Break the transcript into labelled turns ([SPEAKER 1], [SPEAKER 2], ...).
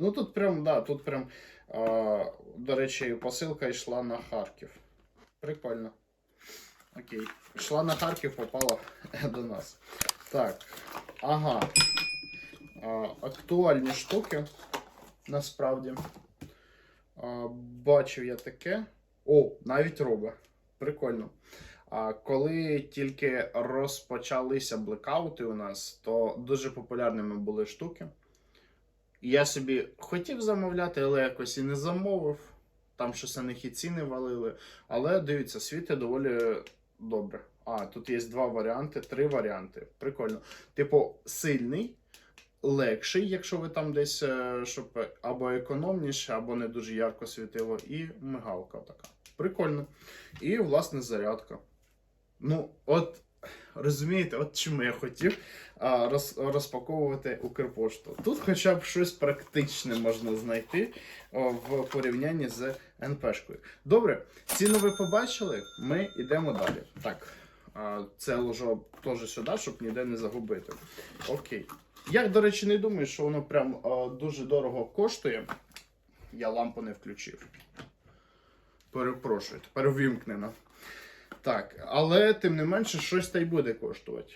[SPEAKER 1] Ну тут прям, да, тут прям, а, до речі, посилка йшла на Харків. Прикольно. Окей. Йшла на Харків, попала до нас. Так. Ага. А, актуальні штуки. Насправді. А, бачив я таке. О, навіть робе. Прикольно. А коли тільки розпочалися блекаути у нас, то дуже популярними були штуки. Я собі хотів замовляти, але якось і не замовив. Там щось них і ціни валили. Але дивіться, світи доволі добре. А, тут є два варіанти, три варіанти. Прикольно. Типу, сильний, легший, якщо ви там десь, е, щоб або економніше, або не дуже ярко світило, і мигалка така. Прикольно. І, власне, зарядка. Ну, от розумієте, от чому я хотів а, роз, розпаковувати Укрпошту. Тут хоча б щось практичне можна знайти о, в порівнянні з НПшкою. Добре, ціну ви побачили, ми йдемо далі. Так, а, це ложу теж сюди, щоб ніде не загубити. Окей. Я, до речі, не думаю, що воно прям а, дуже дорого коштує. Я лампу не включив. Перепрошую, тепер ввімкнено. Так, але тим не менше, щось та й буде коштувати.